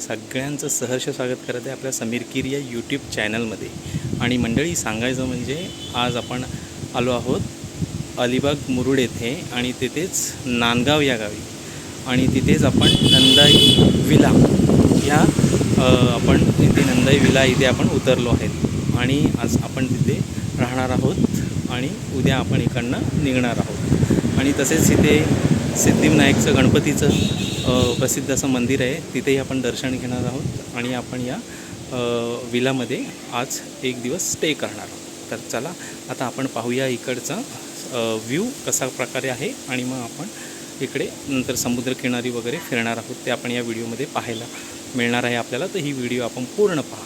सगळ्यांचं सहर्ष स्वागत करत आहे आपल्या समीर किर या यूट्यूब चॅनलमध्ये आणि मंडळी सांगायचं म्हणजे आज आपण आलो आहोत अलिबाग मुरुड येथे आणि तिथेच नांदगाव या गावी. आणि तिथेच आपण नंदाई विला या आपण तिथे नंदाई विला इथे आपण उतरलो आहेत. आणि आज आपण तिथे राहणार आहोत आणि उद्या आपण इकडनं निघणार आहोत. आणि तसेच इथे सिद्धिविनायकचं गणपतीचं प्रसिद्ध असं मंदिर आहे. तिथेही आपण दर्शन घेणार आहोत आणि आपण या विलामध्ये आज एक दिवस स्टे करणार आहोत. तर चला आता आपण पाहूया इकडचा व्ह्यू कसा प्रकारे आहे आणि मग आपण इकडे नंतर समुद्रकिनारी वगैरे फिरणार आहोत. ते आपण या व्हिडिओमध्ये पाहायला मिळणार आहे आपल्याला. तर ही व्हिडिओ आपण पूर्ण पहा.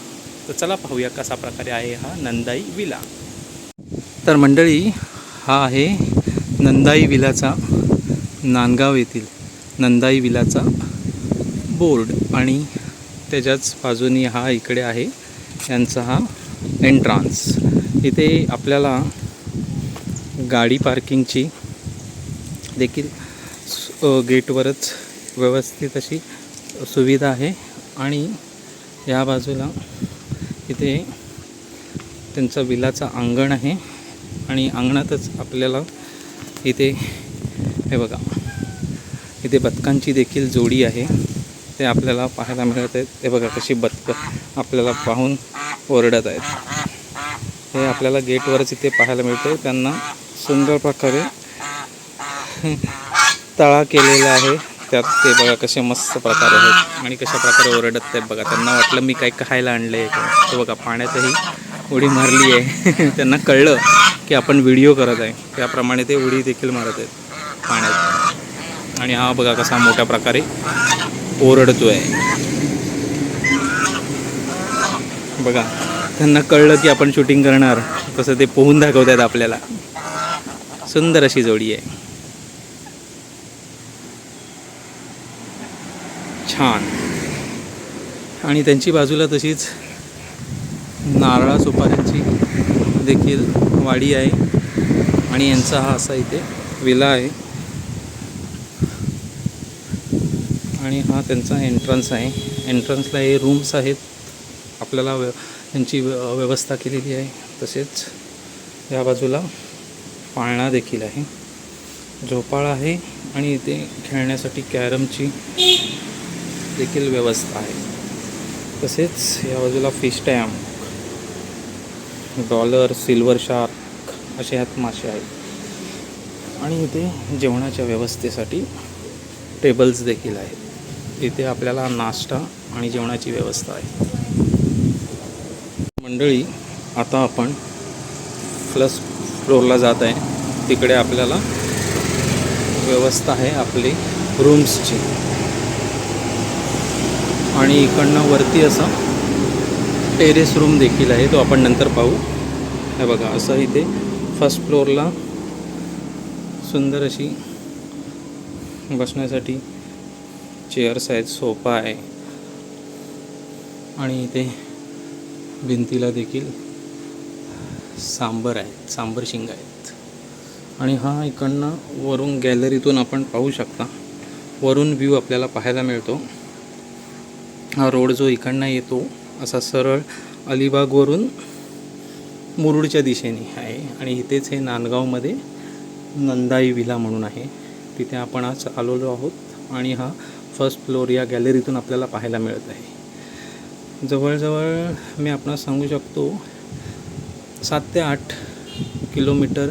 तर चला पाहूया कसा प्रकारे आहे हा नंदाई विला. तर मंडळी हा आहे नंदाई विलाचा नांदगाव येथील नंदाई विलाचा बोर्ड आणि त्याच्याच बाजूनी हा इकडे आहे यांचा हा एंट्रान्स इथे आपल्याला गाडी पार्किंगची देखील गेटवरच व्यवस्थित अशी सुविधा आहे आणि या बाजूला इथे त्यांचा विलाचा अंगण आहे आणि अंगणातच आपल्याला इथे हे बघा इथे बदकांची देखील जोडी आहे. ते आपल्याला पाहायला मिळत आहेत. हे बघा कशी बदकं आपल्याला पाहून ओरडत आहेत. हे आपल्याला गेटवरच इथे पाहायला मिळते त्यांना सुंदर प्रकारे तळा केलेला आहे. त्यात ते बघा कसे मस्त प्रकारे आहेत आणि कशा प्रकारे ओरडत आहेत बघा. त्यांना वाटलं मी काही खायला आणलं आहे का? ते बघा पाण्यातही उडी मारली आहे. त्यांना कळलं की आपण व्हिडिओ करत आहे. त्याप्रमाणे ते उडी देखील मारत आहेत पाण्यात. आणि हा बघा कसा मोठ्या प्रकारे ओरडतो आहे बघा त्यांना कळलं की आपण शूटिंग करणार. तसं ते पोहून दाखवत आहेत आपल्याला. सुंदर अशी जोडी आहे. छान. आणि त्यांची बाजूला तशीच नारळा सुपाऱ्यांची देखील वाडी आहे. आणि यांचा हा असा इथे विला आहे. आणि हा त्यांचा एंट्रन्स आहे. एंट्रन्सला हे रूम्स आहेत. आपल्याला व्य त्यांची व्यवस्था केलेली आहे. तसेच या बाजूला पाळणा देखील आहे. झोपाळा आहे आणि इथे खेळण्यासाठी कॅरमची देखील व्यवस्था आहे. तसेच या बाजूला फिश टॅम्प डॉलर सिल्वर शार्क असे ह्यात मासे आहेत. आणि इथे जेवणाच्या व्यवस्थेसाठी टेबल्स देखील आहेत. इथे आपल्याला नाश्ता आणि जेवणाची व्यवस्था आहे. मंडळी आता आपण प्लस फ्लोअरला जात आहे. तिकडे आपल्याला व्यवस्था आहे आपली रूम्सची आणि इकडनं वरती असा टेरेस रूम देखील आहे तो आपण नंतर पाहू. हे बघा असं इथे फर्स्ट फ्लोअरला सुंदर अशी बसण्यासाठी चेअर्स आहेत सोफा आहे. आणि इथे भिंतीला देखील सांबर आहेत सांबर शिंग आहेत. आणि हा इकडनं वरून गॅलरीतून आपण पाहू शकता. वरून व्ह्यू आपल्याला पाहायला मिळतो. हा रोड जो इकडनं येतो असा सरळ अलिबागवरून मुरुडच्या दिशेने आहे. आणि इथेच हे नांदगावमध्ये नंदाई विला म्हणून आहे. तिथे आपण आज आलेलो आहोत. आणि हा फर्स्ट फ्लोअर या गॅलरीतून आपल्याला पाहायला मिळत आहे. जवळजवळ मी आपणास सांगू शकतो सात ते आठ किलोमीटर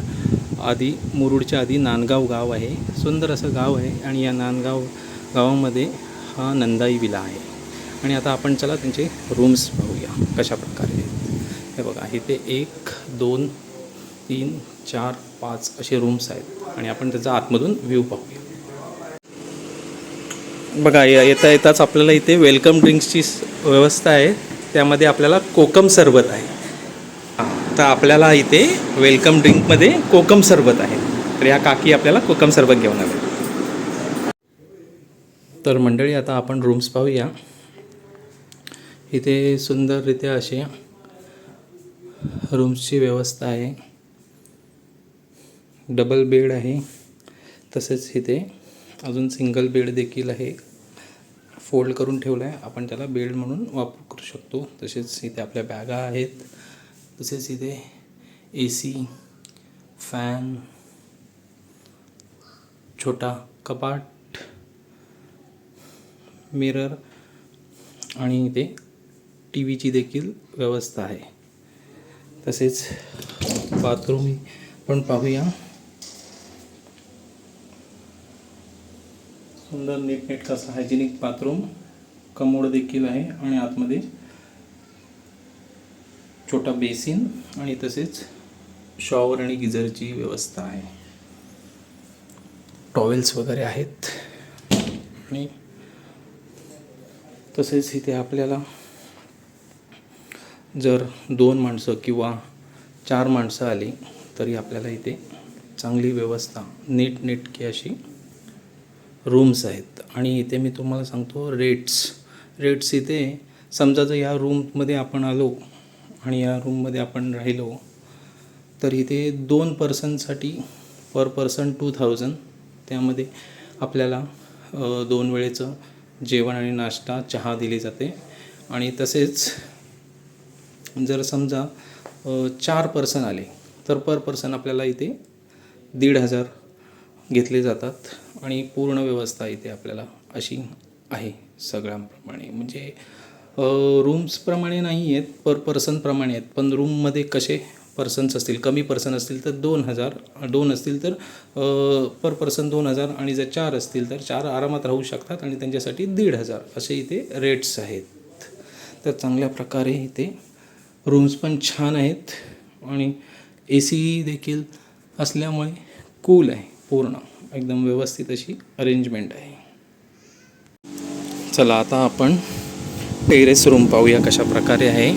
आधी मुरुडच्या आधी नांदगाव गाव आहे. सुंदर असं गाव आहे आणि या नांदगाव गावामध्ये हा नंदाई विला आहे. आणि आता आपण चला त्यांचे रूम्स पाहूया कशा प्रकारे हे बघा इथे एक दोन तीन चार पाच असे रूम्स आहेत. आणि आपण त्याचा आतमधून व्ह्यू पाहूया. बघा या- येता येताच आपल्याला इथे वेलकम ड्रिंक्सची व्यवस्था आहे. त्यामध्ये आपल्याला कोकम सरबत आहे. हां तर आपल्याला इथे वेलकम ड्रिंकमध्ये कोकम सरबत आहे. तर या काकी आपल्याला कोकम सरबत घेऊन आले. तर मंडळी आता आपण रूम्स पाहूया. इथे सुंदररित्या असे रूम्सची व्यवस्था आहे. डबल बेड आहे. तसेच इथे अजून सिंगल बेड देखील आहे. फोल्ड करून ठेवला आहे आपण त्याला बेड म्हणून वापर करू शकतो. तसेच इथे आपल्या बॅगा आहेत. तसेच इथे ए सी फॅन छोटा कपाट मिरर आणि इथे टी व्हीची देखील व्यवस्था आहे. तसेच बाथरूम पण पाहूया. सुंदर नीटनेटकं असं हायजेनिक बाथरूम कमोड देखील आहे आणि आतमध्ये छोटा बेसिन आणि तसेच शॉवर आणि गिझरची व्यवस्था आहे. टॉवेल्स वगैरे आहेत. आणि तसेच इथे आपल्याला जर दोन माणसं किंवा चार माणसं आली तरी आपल्याला इथे चांगली व्यवस्था नीटनेटकी अशी रूम्स आहेत. आणि इथे मी तुम्हाला सांगतो रेट्स रेट्स इथे समजा जर या रूममध्ये आपण आलो आणि या रूममध्ये आपण राहिलो तर इथे दोन पर्सनसाठी पर पर्सन टू थाउजंड त्यामध्ये आपल्याला दोन वेळेचं जेवण आणि नाश्ता चहा दिली जाते. आणि तसेच जर समजा चार पर्सन आले तर पर पर्सन आपल्याला इथे दीड हजार घेतले जातात. आणि पूर्ण व्यवस्था इथे आपल्याला अशी आहे सगळ्यांप्रमाणे. म्हणजे रूम्सप्रमाणे नाही आहेत पर पर्सनप्रमाणे आहेत पण रूममध्ये कसे पर्सन्स असतील कमी पर्सन असतील तर दोन हजार दोन असतील तर पर पर्सन दोन हजार आणि जर चार असतील तर चार आरामात राहू शकतात आणि त्यांच्यासाठी दीड हजार असे इथे रेट्स आहेत. तर चांगल्या प्रकारे इथे रूम्स पण छान आहेत आणि ए सी देखील असल्यामुळे कूल आहे पूर्ण. एकदम व्यवस्थित अशी अरेंजमेंट आहे. चला आता आपण टेरेस रूम पाहूया कशा प्रकारे आहे.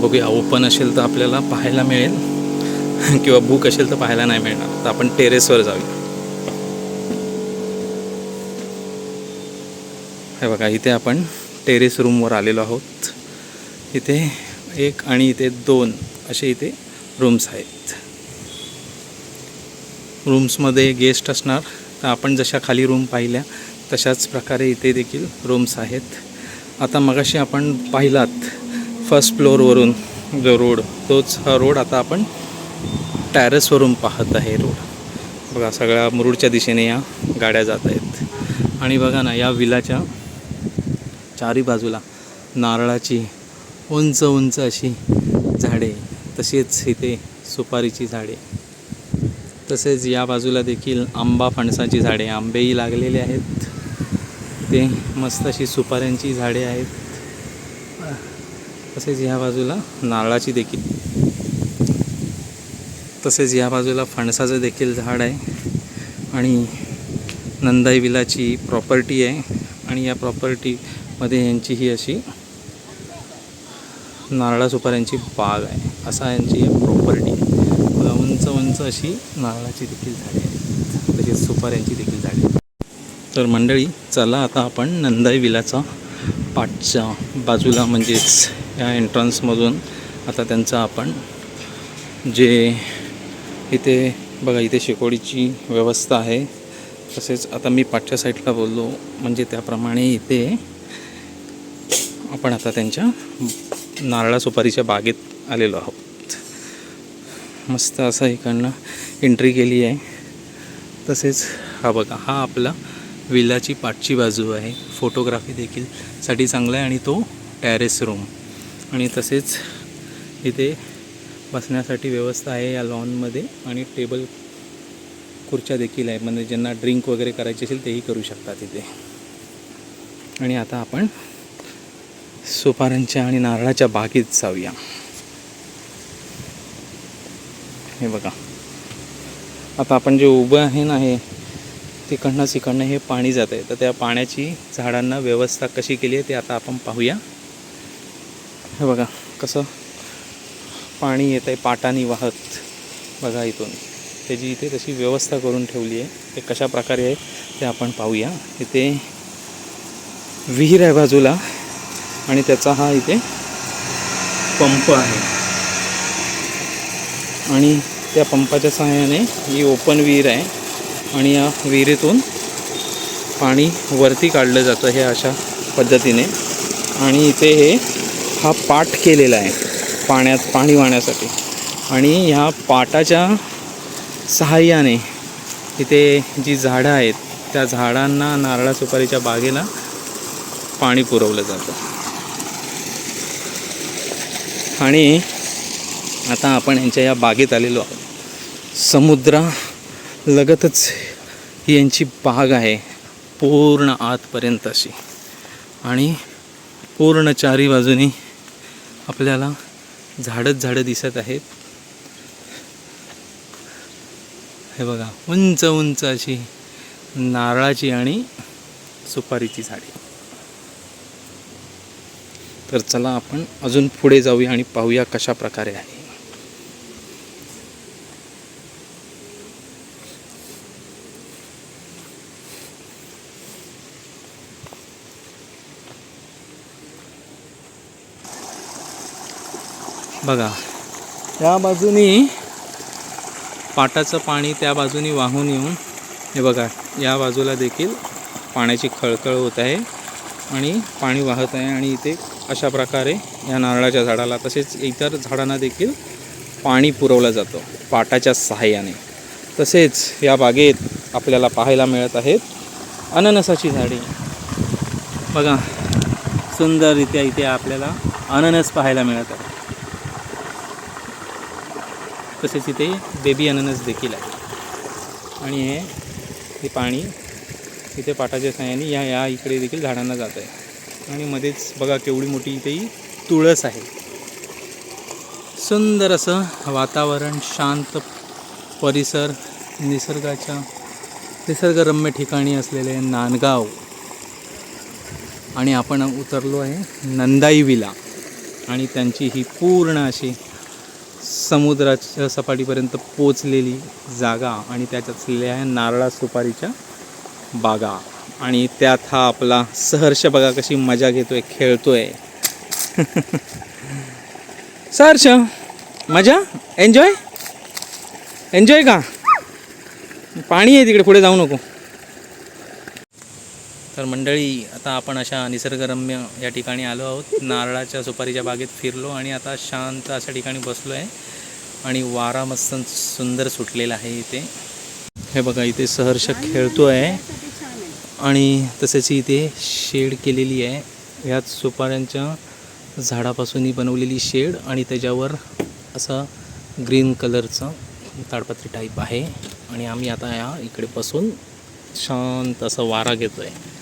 बघूया ओपन असेल तर आपल्याला पाहायला मिळेल. किंवा बुक असेल तर पाहायला नाही मिळणार. तर आपण टेरेसवर जाऊया. हे बघा इथे आपण टेरेस रूमवर आलेलो आहोत. इथे एक आणि इथे दोन असे इथे रूम्स आहेत. रूम्समध्ये गेस्ट असणार. तर आपण जशा खाली रूम पाहिल्या तशाच प्रकारे इथे देखील रूम्स आहेत. आता मगाशी आपण पाहिलात फर्स्ट फ्लोअरवरून जो रोड तोच हा रोड आता आपण टॅरेसवरून पाहत आहे रोड बघा सगळ्या मुरुडच्या दिशेने या गाड्या जात आहेत. आणि बघा ना या विलाच्या चारी बाजूला नारळाची उंच उंच अशी झाडे तसेच इथे सुपारीची झाडे. तसेच या बाजूला देखील आंबा फणसाची झाडे आंबेही लागलेले आहेत. ते मस्त अशी सुपाऱ्यांची झाडे आहेत. तसेच ह्या बाजूला नारळाची देखील. तसेच या बाजूला फणसाचं देखील झाड आहे. आणि नंदाई विलाची प्रॉपर्टी आहे. आणि या प्रॉपर्टीमध्ये यांची ही अशी नारळा सुपाऱ्यांची बाग आहे. असा यांची प्रॉपर्टी. उंच अशी नारळाची देखील झाडे आहेत. तसेच सुपाऱ्यांची देखील झाडे आहेत. तर मंडळी चला आता आपण नंदाई विलाचा पाठच्या बाजूला म्हणजेच या एंट्रन्समधून आता त्यांचा आपण जे इथे बघा इथे शेकोडीची व्यवस्था आहे. तसेच आता मी पाठच्या साईडला बोललो म्हणजे त्याप्रमाणे इथे आपण आता त्यांच्या नारळा सुपारीच्या बागेत आलेलो आहोत. मस्त असं इकडनं एंट्री केली आहे. तसेच हा बघा हा आपला विलाची पाठची बाजू आहे. फोटोग्राफी देखील साठी चांगला आहे आणि तो टॅरेस रूम आणि तसेच इथे बसण्यासाठी व्यवस्था आहे या लॉनमध्ये आणि टेबल खुर्च्या देखील आहे. म्हणजे ज्यांना ड्रिंक वगैरे करायची असेल तेही करू शकतात इथे. आणि आता आपण सुपाऱ्यांच्या आणि नारळाच्या बागेत जाऊया. हे बघा. आता आपण जे उभं आहे ना हे तिकडनं तिकडनं हे पाणी जात आहे. तर त्या पाण्याची झाडांना व्यवस्था कशी केली आहे ते आता आपण पाहूया. हे बघा कसं पाणी येत आहे पाटानी वाहत बघा इथून. त्याची इथे तशी व्यवस्था करून ठेवली आहे. ते कशा प्रकारे आहे ते आपण पाहूया. इथे विहीर आहे बाजूला आणि त्याचा हा इथे पंप आहे. आणि त्या पंपाच्या सहाय्याने ही ओपन विहीर आहे आणि या विहिरीतून पाणी वरती काढलं जातं हे अशा पद्धतीने. आणि इथे हे हा पाट केलेला आहे पाण्यात पाणी वाहण्यासाठी. आणि ह्या पाटाच्या सहाय्याने इथे जी झाडं आहेत त्या झाडांना नारळा सुपारीच्या बागेला पाणी पुरवलं जातं. आणि आता आपण यांच्या या बागेत आलेलो आहोत. समुद्रा लगतच ही यांची बाग आहे पूर्ण आतपर्यंत अशी. आणि पूर्ण चारी बाजूनी आपल्याला झाडच झाडं दिसत आहेत. हे बघा उंच उंच अशी नारळाची आणि सुपारीची झाडे. तर चला आपण अजून पुढे जाऊया आणि पाहूया कशा प्रकारे आहे. बघा या बाजूनी पाटाचं पाणी त्या बाजूनी वाहून येऊन हे बघा या बाजूला देखील पाण्याची खळखळ होत आहे आणि पाणी वाहत आहे आणि इथे अशा प्रकारे या नारळाच्या झाडाला तसेच इतर झाडांना देखील पाणी पुरवलं जातं पाटाच्या सहाय्याने. तसेच या बागेत आपल्याला पाहायला मिळत आहेत अननसाची झाडे. बघा सुंदररित्या इथे आपल्याला अननस पाहायला मिळत आहे तसेच इथे बेबी अननस देखील आहे. आणि हे हे पाणी इथे पाटाच्या साह्याने या या इकडे देखील झाडांना जात आहे. आणि मध्येच बघा केवढी मोठी इथे ही तुळस आहे. सुंदर असं वातावरण शांत परिसर निसर्गाच्या निसर्गरम्य ठिकाणी असलेले नांदगाव. आणि आपण उतरलो आहे नंदाई विला. आणि त्यांची ही पूर्ण अशी समुद्राच्या सपाटीपर्यंत पोचलेली जागा आणि त्याच्यात असलेल्या आहे नारळा सुपारीच्या बागा. आणि त्यात हा आपला सहर्ष बघा कशी मजा घेतोय खेळतोय. सहर्ष मजा? एन्जॉय एन्जॉय का? पाणी आहे तिकडे पुढे जाऊ नको. तर मंडळी आता आपण अशा निसर्गरम्य या ठिकाणी आलो आहोत. नारळाच्या सुपारीच्या बागेत फिरलो आणि आता शांत अशा ठिकाणी बसलो आहे आणि वारा मस्त सुंदर सुटलेला आहे इथे. हे बघा इथे सहर्ष खेळतो आहे आणि तसेच इथे शेड केलेली आहे. ह्याच सुपाऱ्यांच्या झाडापासून ही बनवलेली शेड आणि त्याच्यावर असं ग्रीन कलरचं ताडपत्री टाईप आहे. आणि आम्ही आता या इकडे बसून शांत असं वारा घेतो आहे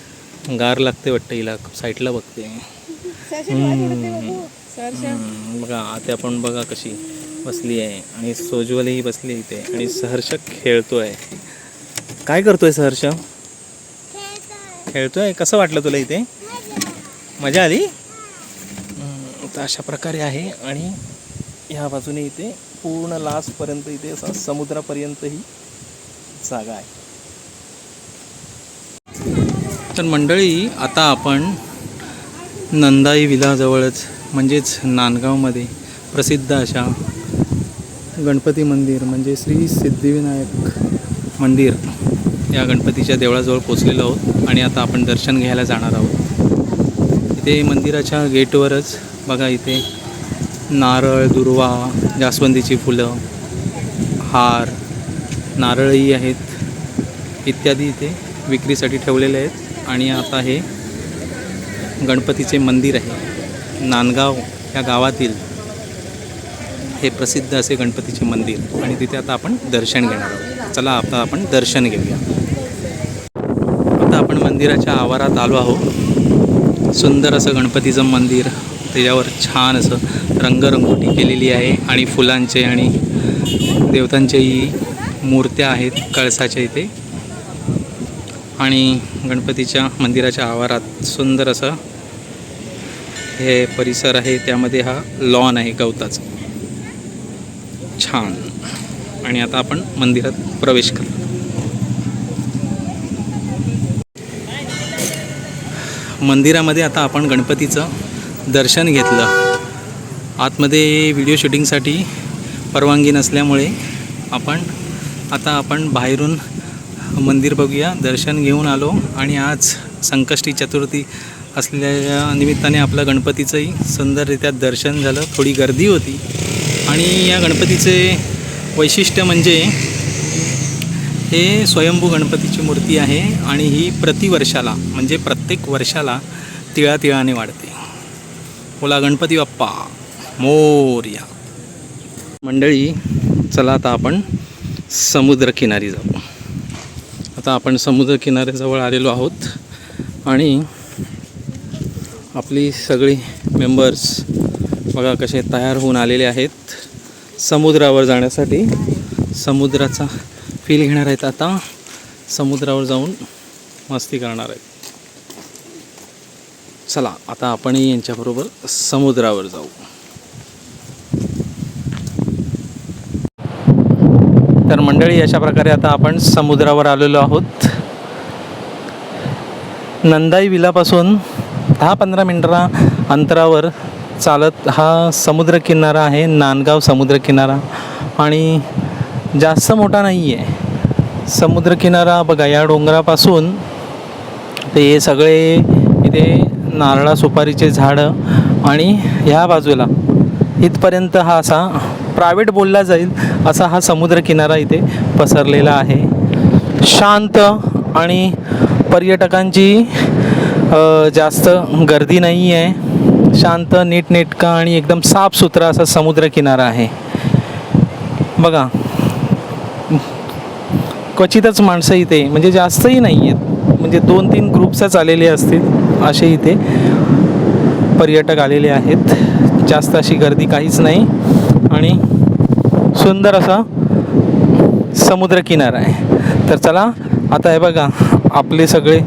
गार लागते वाटतं हिला. साईडला बघते. बघा आता आपण बघा कशी बसली आहे. आणि सोजवलही बसली आहे इथे. आणि सहर्ष खेळतो आहे काय करतोय सहर्ष खेळतोय? कसं वाटलं तुला इथे? मजा आली? तर अशा प्रकारे आहे. आणि ह्या बाजूने इथे पूर्ण लास्टपर्यंत इथे असा समुद्रापर्यंत ही जागा आहे. तर मंडळी आता आपण नंदाई विलाजवळच म्हणजेच नांदगावमध्ये प्रसिद्ध अशा गणपती मंदिर म्हणजे श्री सिद्धिविनायक मंदिर या गणपतीच्या देवळाजवळ पोचलेलो आहोत आणि आता आपण दर्शन घ्यायला जाणार आहोत. इथे मंदिराच्या गेटवरच बघा इथे नारळ दुर्वा जास्वंदीची फुलं हार नारळही आहेत इत्यादी इथे विक्रीसाठी ठेवलेले आहेत. आणि आता हे गणपतीचे मंदिर आहे. नांदगाव या गावातील हे प्रसिद्ध असे गणपतीचे मंदिर आणि तिथे आता आपण दर्शन घेणार आहोत. चला आता आपण दर्शन घेऊया. आता आपण मंदिराच्या आवारात आलो आहोत. सुंदर असं गणपतीचं मंदिर त्याच्यावर छान असं रंगरंगोटी केलेली आहे आणि फुलांचे आणि देवतांच्याही मूर्त्या आहेत कळसाच्या इथे. आणि गणपतीच्या मंदिराच्या आवारात सुंदर असं हे परिसर आहे. त्यामध्ये हा लॉन आहे गवताचा. छान. आणि आता आपण मंदिरात प्रवेश करू. मंदिरामध्ये आता आपण गणपतीचं दर्शन घेतलं. आतमध्ये व्हिडिओ शूटिंगसाठी परवानगी नसल्यामुळे आपण आता आपण बाहेरून मंदिर बघूया. दर्शन घेऊन आलो आणि आज संकष्टी चतुर्थी असलेल्या निमित्ताने आपलं गणपतीचंही सुंदररित्या दर्शन झालं. थोडी गर्दी होती. आणि या गणपतीचे वैशिष्ट्य म्हणजे हे स्वयंभू गणपतीची मूर्ती आहे आणि ही प्रतिवर्षाला म्हणजे प्रत्येक वर्षाला तिळातिळाने वाढते. बोला गणपती बाप्पा मोर्या. मंडळी चला आता आपण समुद्रकिनारी जाऊ. आता आपण समुद्रकिनाऱ्याजवळ आलेलो आहोत. आणि आपली सगळी मेंबर्स बघा कसे तयार होऊन आलेले आहेत. समुद्रावर जाण्यासाठी समुद्राचा फील घेणार आहेत आता. समुद्रावर जाऊन मस्ती करणार आहेत. चला आता आपणही यांच्याबरोबर समुद्रावर जाऊ. तर मंडळी अशा प्रकारे आता आपण समुद्रावर आलेलो आहोत. नंदाई विलापासून दहा पंधरा मिनटा अंतरावर चालत हा समुद्रकिनारा आहे नांदगाव समुद्रकिनारा आणि जास्त मोठा नाही आहे समुद्रकिनारा बघा या डोंगरापासून ते हे सगळे इथे नारळा सुपारीचे झाडं आणि ह्या बाजूला इथपर्यंत हा असा प्रायव्हेट बोलला जाईल. असा हा समुद्रकिनारा इथे पसरलेला आहे. शांत आणि पर्यटकांची जास्त गर्दी नाही आहे शांत नीटनेटका आणि एकदम साफसुथरा असा समुद्रकिनारा आहे. बघा. क्वचितच माणसं इथे म्हणजे जास्तही नाही आहेत म्हणजे दोन तीन ग्रुप्सच आलेले असतील असे इथे पर्यटक आलेले आहेत. जास्त अशी गर्दी काहीच नाही. आणि सुंदर असा समुद्रकिनारा आहे. तर चला आता हे बघा आपले सगळे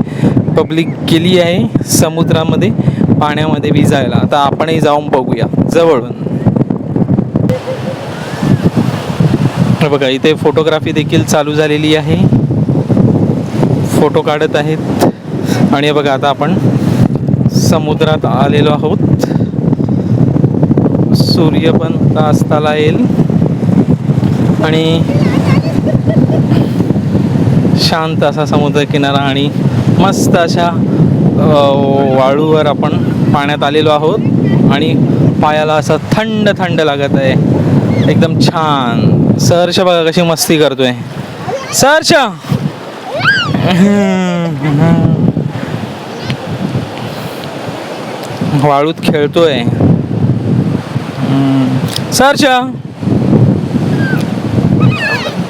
पब्लिक गेली आहे समुद्रामध्ये पाण्यामध्ये विजायला. आता आपणही जाऊन बघूया जवळून. बघा इथे फोटोग्राफी देखील चालू झालेली आहे. फोटो काढत आहेत. आणि बघा आता आपण समुद्रात आलेलो आहोत. सूर्य पण आता येईल. आणि शांत असा समुद्रकिनारा आणि मस्त अशा वाळूवर आपण पाण्यात आलेलो आहोत. आणि पायाला असं थंड थंड लागत आहे. एकदम छान. सहर्ष बघा कशी मस्ती करतोय. सहर्ष! वाळूत खेळतोय. सरच्या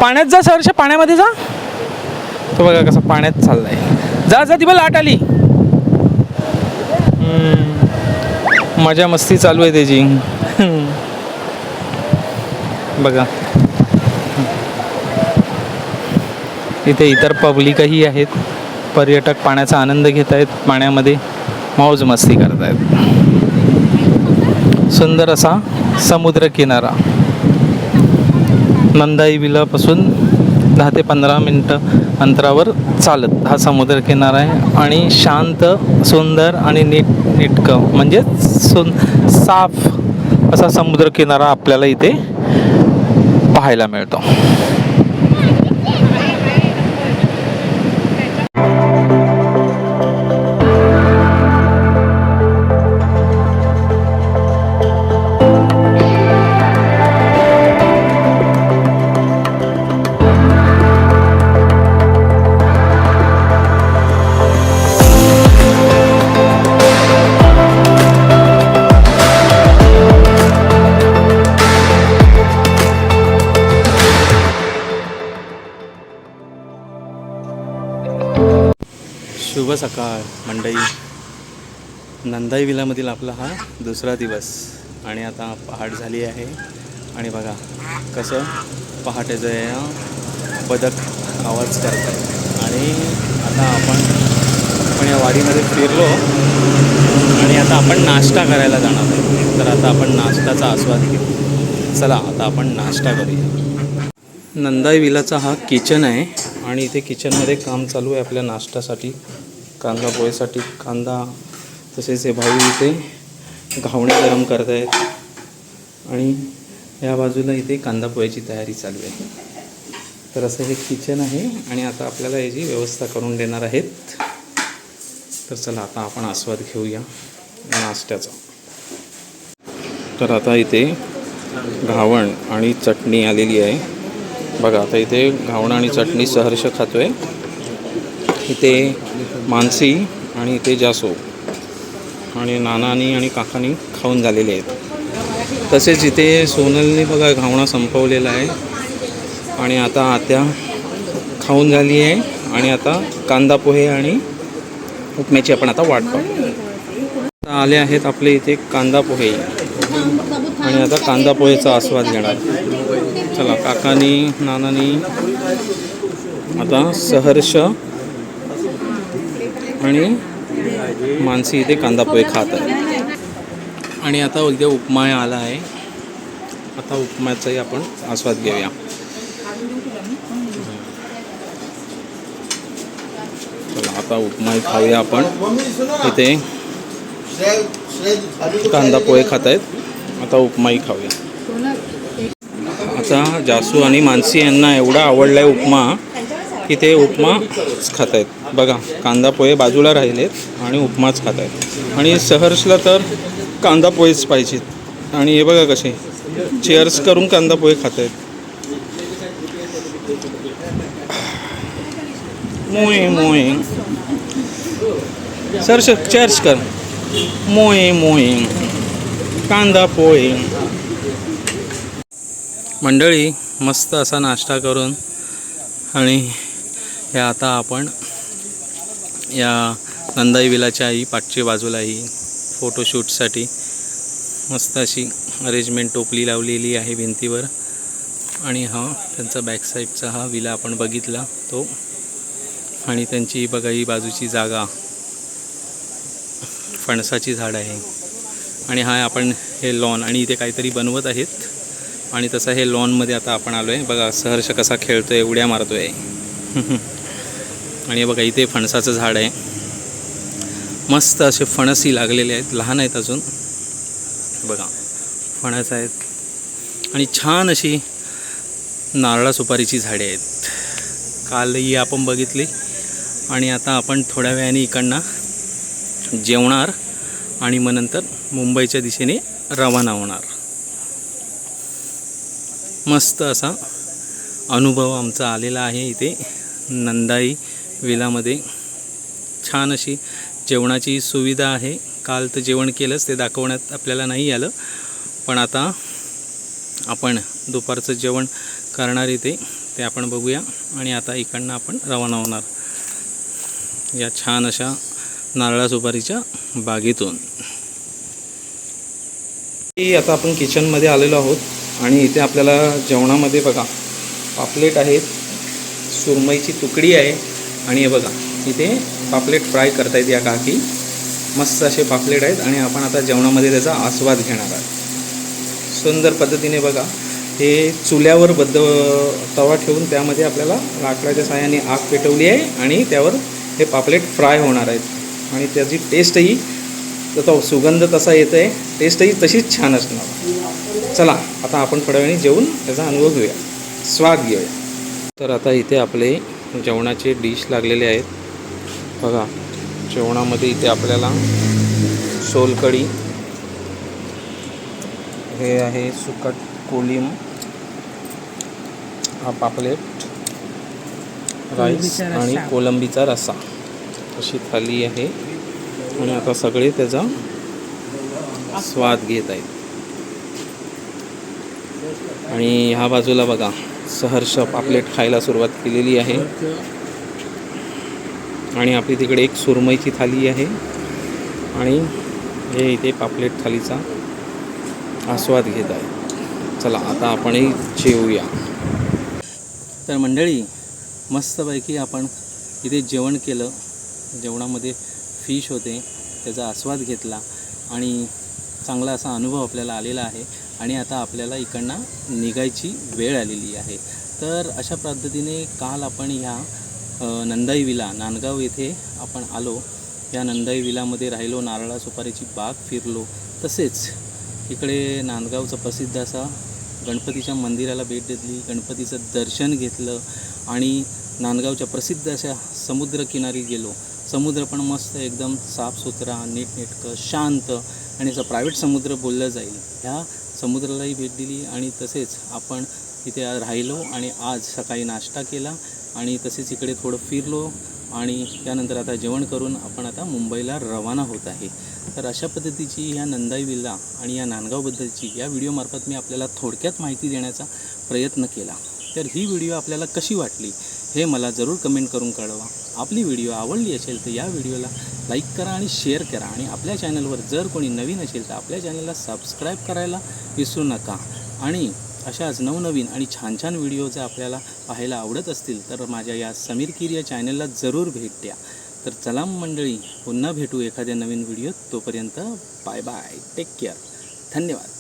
पाण्यात जा सरच्या पाण्यामध्ये जा. तो बघा कसं पाण्यात चाललाय. जा जा ती बघ लाट आली. मजा मस्ती चालू आहे त्याची. बघा. इथे इतर पब्लिकही आहेत. पर्यटक पाण्याचा आनंद घेत आहेत. पाण्यामध्ये मौज मस्ती करत आहेत. सुंदर असा समुद्र किनारा. नंदाई विलापासून दहा ते पंधरा मिनटं अंतरावर चालत. हा समुद्रकिनारा आहे आणि शांत सुंदर आणि नीट नीटकं म्हणजे सुन साफ असा समुद्रकिनारा आपल्याला इथे पाहायला मिळतो. शुभ सकाळ मंडई. नंदाई विलामधील आपला हा दुसरा दिवस. आणि आता पहाट झाली आहे. आणि बघा कसं पहाटेचं या बदक आवाज करत आहे आणि आता आपण आपण या वाडीमध्ये फिरलो. आणि आता आपण नाश्ता करायला जाणार आहे. तर आता आपण नाश्त्याचा आस्वाद घेऊ. चला आता आपण नाश्ता करूया. नंदाई विलाचा हा किचन आहे. आणि इथे किचनमध्ये काम चालू आहे आपल्या नाश्त्यासाठी. कांदा पोळीसाठी कांदा तसेच हे भाऊ इथे घावणे गरम करत आहेत आणि या बाजूला इथे कांदा पोळ्याची तयारी चालू आहे. तर असं हे किचन आहे आणि आता आपल्याला याची व्यवस्था करून देणार आहेत. तर चला आता आपण आस्वाद घेऊया नाश्त्याचा. तर आता इथे घावण आणि चटणी आलेली आहे. बघा आता इथे घावण आणि चटणी सहर्ष खातो आहे इथे मानसी आणि इथे जासो आणि नानानी आणि काकानी खाऊन झालेले आहेत. तसेच इथे सोनलने बघा घावणा संपवलेला आहे. आणि आता आत्या खाऊन झाली आहे. आणि आता कांदा पोहे आणि उपम्याची आपण आता वाट पाहू. आता आले आहेत आपले इथे कांदा पोहे. आणि आता कांदा पोहेचा आस्वाद घेणार. चला काकानी नानानी आता सहर्ष आणि मानसी इथे कांदा पोहे खात आहे आणि आता उद्या उपमा आला आहे. आता उपम्याचाही आपण आस्वाद घेऊया. चला आता उपमा खाऊया आपण. इथे कांदा पोहे खात आहेत. आता उपमाही खाऊया. आता जासू आणि मानसी यांना एवढा आवडला आहे उपमा. इथे उपमा खात आहेत बघा कांदा पोहे बाजूला राहिलेत आणि उपमाच खात आहेत आणि सहर्षला तर कांदा पोहेच पाहिजेत. आणि हे बघा कसे चेअर्स करून कांदा पोहे खात आहेत मोये मोये सर चेअर्स कर. मोये मोये कांदा पोहे. मंडळी मस्त असा नाश्ता करून आणि हे आता आपण या नंदाई विलाच्याही पाठच्या बाजूलाही फोटोशूटसाठी मस्त अशी अरेंजमेंट टोपली लावलेली आहे भिंतीवर. आणि हा त्यांचा बॅक साईडचा हा विला आपण बघितला तो. आणि त्यांची बघा ही बाजूची जागा. फणसाची झाड आहे. आणि हा आपण हे लॉन आणि इथे काहीतरी बनवत आहेत. आणि तसं हे लॉनमध्ये आता आपण आलो आहे बघा सहर्ष कसा खेळतो आहे उड्या मारतो आहे आणि बघा इथे फणसाचं झाड आहे. मस्त असे फणसही लागलेले आहेत. लहान आहेत अजून. बघा फणस आहेत. आणि छान अशी नारळा सुपारीची झाडे आहेत. कालही आपण बघितली. आणि आता आपण थोड्या वेळाने इकडनं जेवणार आणि मग नंतर मुंबईच्या दिशेने रवाना होणार. मस्त असा अनुभव आमचा आलेला आहे इथे. नंदाई विलामध्ये छान अशी जेवणाची सुविधा आहे. काल तर जेवण केलंच ते दाखवण्यात आपल्याला नाही आलं. पण आता आपण दुपारचं जेवण करणार इथे ते आपण बघूया. आणि आता इकडनं आपण रवाना होणार. या छान अशा नारळा सुपारीच्या बागेतून. आता आपण किचनमध्ये आलेलो आहोत. आणि इथे आपल्याला जेवणामध्ये बघा पापलेट आहेत सुरमईची तुकडी आहे. आणि हे बघा इथे पापलेट फ्राय करतायत या काकी. मस्त असे पापलेट आहेत आणि आपण आता जेवणामध्ये त्याचा आस्वाद घेणार आहोत. सुंदर पद्धतीने बघा हे चुल्यावर बद्ध तवा ठेवून त्यामध्ये आपल्याला लाकडाच्या साहाय्याने आग पेटवली आहे आणि त्यावर हे पापलेट फ्राय होणार आहेत. आणि त्याची टेस्टही तो सुगंध तसा येतो आहे टेस्टही तशीच छान असणार. चला आता आपण थोड्या वेळाने जेवून त्याचा अनुभव घेऊया. स्वाद घेऊया. तर आता इथे आपले जेवणाचे डिश लागलेले आहेत. बघा जेवणामध्ये इथे आपल्याला सोलकढी हे आहे सुकट कोलिम हा पापलेट राईस आणि कोलंबीचा रस्सा. अशी थाली आहे. आणि आता सगळे त्याचा स्वाद घेत आहेत. आणि ह्या बाजूला बघा सहर्ष पापलेट खायला सुरुवात केलेली आहे. आणि आपली तिकडे एक सुरमईची थाली आहे. आणि हे इथे पापलेट थालीचा आस्वाद घेत आहे. चला आता आपणही जेवूया तर मंडळी मस्तपैकी आपण इथे जेवण केलं. जेवणामध्ये फिश होते त्याचा आस्वाद घेतला. आणि चांगला असा अनुभव आपल्याला आलेला आहे. आणि आता आपल्याला इकडनं निघायची वेळ आलेली आहे. तर अशा पद्धतीने काल आपण ह्या नंदाई विला नांदगाव येथे आपण आलो. या नंदाई विलामध्ये राहिलो नारळा सुपारीची बाग फिरलो. तसेच इकडे नांदगावचं प्रसिद्ध असा गणपतीच्या मंदिराला भेट दिली गणपतीचं दर्शन घेतलं आणि नांदगावच्या प्रसिद्ध अशा समुद्रकिनारी गेलो. समुद्र पण मस्त एकदम साफसुथरा नीटनेटकं शांत आणि असं प्रायव्हेट समुद्र बोललं जाईल. ह्या समुद्रालाही भेट दिली आणि तसेच आपण तिथे राहिलो आणि आज सकाळी नाश्ता केला आणि तसेच इकडे थोडं फिरलो आणि त्यानंतर आता जेवण करून आपण आता मुंबईला रवाना होत आहे. तर अशा पद्धतीची ह्या नंदाई विल्ला आणि या नांदगावबद्दलची या व्हिडिओमार्फत मी आपल्याला थोडक्यात माहिती देण्याचा प्रयत्न केला. तर ही व्हिडिओ आपल्याला कशी वाटली हे मला जरूर कमेंट करून कळवा. आपली व्हिडिओ आवडली असेल तर या व्हिडिओला लाईक करा आणि शेअर करा. आणि आपल्या चॅनलवर जर कोणी नवीन असेल तर आपल्या चॅनलला सबस्क्राईब करायला विसरू नका. आणि अशाच नवनवीन आणि छान छान व्हिडिओ जर आपल्याला पाहायला आवडत असतील तर माझ्या या समीर किर या चॅनलला जरूर भेट द्या. तर चला मंडळी पुन्हा भेटू एखाद्या नवीन व्हिडिओत. तोपर्यंत बाय बाय. Take care. धन्यवाद.